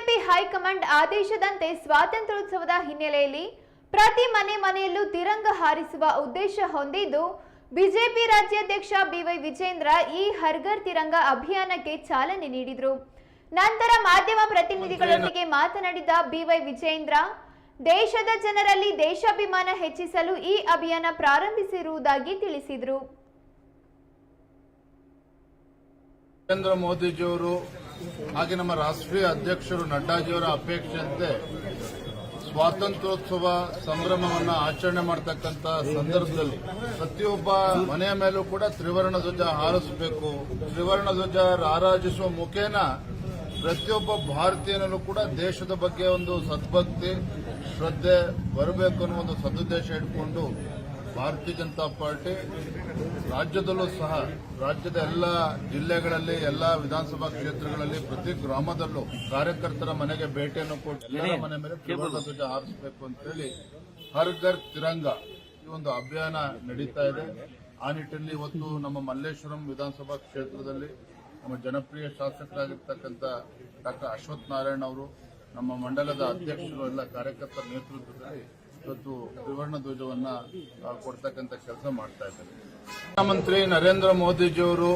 BJP high command ಆದೇಶದಂತೆ ಸ್ವಾತಂತ್ರ್ಯೋತ್ಸವದ ಹಿನ್ನೆಲೆಯಲ್ಲಿ ಪ್ರತಿ ಮನೆ ಮನೆಯಲ್ಲೂ ತಿರಂಗ ಹಾರಿಸುವ ಉದ್ದೇಶ ಹೊಂದಿದ್ದು, ಬಿಜೆಪಿ ರಾಜ್ಯಾಧ್ಯಕ್ಷ ಬಿವೈ ವಿಜೇಂದ್ರ ಈ ಹರ್ಗರ್ ತಿರಂಗ ಅಭಿಯಾನಕ್ಕೆ ಚಾಲನೆ ನೀಡಿದರು. ನಂತರ ಮಾಧ್ಯಮ ಪ್ರತಿನಿಧಿಗಳೊಂದಿಗೆ ಮಾತನಾಡಿದ ಬಿವೈ ವಿಜೇಂದ್ರ, ದೇಶದ ಜನರಲ್ಲಿ ದೇಶಾಭಿಮಾನ ಹೆಚ್ಚಿಸಲು ಈ ಅಭಿಯಾನ ಪ್ರಾರಂಭಿಸಿರುವುದಾಗಿ ತಿಳಿಸಿದರು. ನರೇಂದ್ರ ಮೋದಿಜಿಯವರು ಹಾಗೆ ನಮ್ಮ ರಾಷ್ಟ್ರೀಯ ಅಧ್ಯಕ್ಷರು ನಡ್ಡಾಜಿಯವರ ಅಪೇಕ್ಷೆಯಂತೆ ಸ್ವಾತಂತ್ರ್ಯೋತ್ಸವ ಸಂಭ್ರಮವನ್ನು ಆಚರಣೆ ಮಾಡತಕ್ಕಂತ ಸಂದರ್ಭದಲ್ಲಿ ಪ್ರತಿಯೊಬ್ಬ ಮನೆಯ ಮೇಲೂ ಕೂಡ ತ್ರಿವರ್ಣ ಧ್ವಜ ಹಾರಿಸಬೇಕು. ತ್ರಿವರ್ಣ ಧ್ವಜ ರಾರಾಜಿಸುವ ಮುಖೇನ ಪ್ರತಿಯೊಬ್ಬ ಭಾರತೀಯನಲ್ಲೂ ಕೂಡ ದೇಶದ ಬಗ್ಗೆ ಒಂದು ಸದ್ಭಕ್ತಿ, ಶ್ರದ್ಧೆ ಬರಬೇಕು ಅನ್ನೋ ಒಂದು ಸದುದ್ದೇಶ ಇಟ್ಕೊಂಡು ಭಾರತೀಯ ಜನತಾ ಪಾರ್ಟಿ ರಾಜ್ಯದಲ್ಲೂ ಸಹ ರಾಜ್ಯದ ಎಲ್ಲ ಜಿಲ್ಲೆಗಳಲ್ಲಿ ಎಲ್ಲ ವಿಧಾನಸಭಾ ಕ್ಷೇತ್ರಗಳಲ್ಲಿ ಪ್ರತಿ ಗ್ರಾಮದಲ್ಲೂ ಕಾರ್ಯಕರ್ತರ ಮನೆಗೆ ಭೇಟಿಯನ್ನು ಕೊಟ್ಟು ಎಲ್ಲರ ಮನೆ ಮೇಲೆ ತ್ರಿವರ್ಣ ಧ್ವಜ ಹಾರಿಸಬೇಕು ಅಂತೇಳಿ ಹರ್ ಘರ್ ತಿರಂಗ ಈ ಒಂದು ಅಭಿಯಾನ ನಡೀತಾ ಇದೆ. ಆ ನಿಟ್ಟಿನಲ್ಲಿ ಇವತ್ತು ನಮ್ಮ ಮಲ್ಲೇಶ್ವರಂ ವಿಧಾನಸಭಾ ಕ್ಷೇತ್ರದಲ್ಲಿ ನಮ್ಮ ಜನಪ್ರಿಯ ಶಾಸಕರಾಗಿರ್ತಕ್ಕಂಥ ಡಾಕ್ಟರ್ ಅಶ್ವಥ್ ನಾರಾಯಣ್ ಅವರು ನಮ್ಮ ಮಂಡಲದ ಅಧ್ಯಕ್ಷರು ಎಲ್ಲ ಕಾರ್ಯಕರ್ತರ ನೇತೃತ್ವದಲ್ಲಿ ಇವತ್ತು ತ್ರಿವರ್ಣ ಧ್ವಜವನ್ನ ಕೊಡ್ತಕ್ಕಂಥ ಕೆಲಸ ಮಾಡ್ತಾ ಇದ್ದಾರೆ. ಪ್ರಧಾನಮಂತ್ರಿ ನರೇಂದ್ರ ಮೋದಿಜಿಯವರು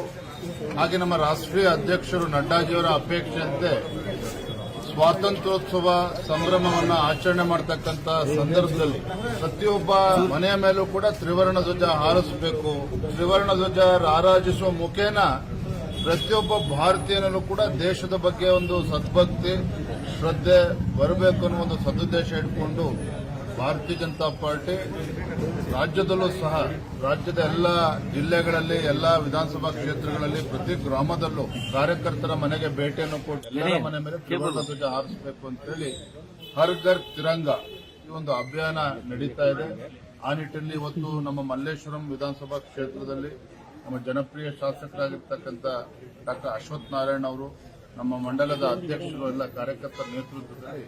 ಹಾಗೆ ನಮ್ಮ ರಾಷ್ಟ್ರೀಯ ಅಧ್ಯಕ್ಷರು ನಡ್ಡಾಜಿಯವರ ಅಪೇಕ್ಷೆಯಂತೆ ಸ್ವಾತಂತ್ರ್ಯೋತ್ಸವ ಸಂಭ್ರಮವನ್ನು ಆಚರಣೆ ಮಾಡತಕ್ಕಂತ ಸಂದರ್ಭದಲ್ಲಿ ಪ್ರತಿಯೊಬ್ಬ ಮನೆಯ ಮೇಲೂ ಕೂಡ ತ್ರಿವರ್ಣ ಧ್ವಜ ಹಾರಿಸಬೇಕು. ತ್ರಿವರ್ಣ ಧ್ವಜ ರಾರಾಜಿಸುವ ಮುಖೇನ ಪ್ರತಿಯೊಬ್ಬ ಭಾರತೀಯನಲ್ಲೂ ಕೂಡ ದೇಶದ ಬಗ್ಗೆ ಒಂದು ಸದ್ಭಕ್ತಿ, ಶ್ರದ್ಧೆ ಬರಬೇಕು ಅನ್ನೋ ಒಂದು ಸದುದ್ದೇಶ ಇಟ್ಕೊಂಡು ಭಾರತೀಯ ಜನತಾ ಪಾರ್ಟಿ ರಾಜ್ಯದಲ್ಲೂ ಸಹ ರಾಜ್ಯದ ಎಲ್ಲ ಜಿಲ್ಲೆಗಳಲ್ಲಿ ಎಲ್ಲ ವಿಧಾನಸಭಾ ಕ್ಷೇತ್ರಗಳಲ್ಲಿ ಪ್ರತಿ ಗ್ರಾಮದಲ್ಲೂ ಕಾರ್ಯಕರ್ತರ ಮನೆಗೆ ಭೇಟಿಯನ್ನು ಕೊಟ್ಟು ಎಲ್ಲರ ಮನೆ ಮೇಲೆ ತ್ರಿವರ್ಣ ಧ್ವಜ ಹಾರಿಸಬೇಕು ಅಂತೇಳಿ ಹರ್ ಘರ್ ತಿರಂಗ ಈ ಒಂದು ಅಭಿಯಾನ ನಡೀತಾ ಇದೆ. ಆ ನಿಟ್ಟಿನಲ್ಲಿ ಇವತ್ತು ನಮ್ಮ ಮಲ್ಲೇಶ್ವರಂ ವಿಧಾನಸಭಾ ಕ್ಷೇತ್ರದಲ್ಲಿ ನಮ್ಮ ಜನಪ್ರಿಯ ಶಾಸಕರಾಗಿರ್ತಕ್ಕಂಥ ಡಾಕ್ಟರ್ ಅಶ್ವಥ್ ನಾರಾಯಣ ಅವರು ನಮ್ಮ ಮಂಡಲದ ಅಧ್ಯಕ್ಷರು ಎಲ್ಲ ಕಾರ್ಯಕರ್ತರ ನೇತೃತ್ವದಲ್ಲಿ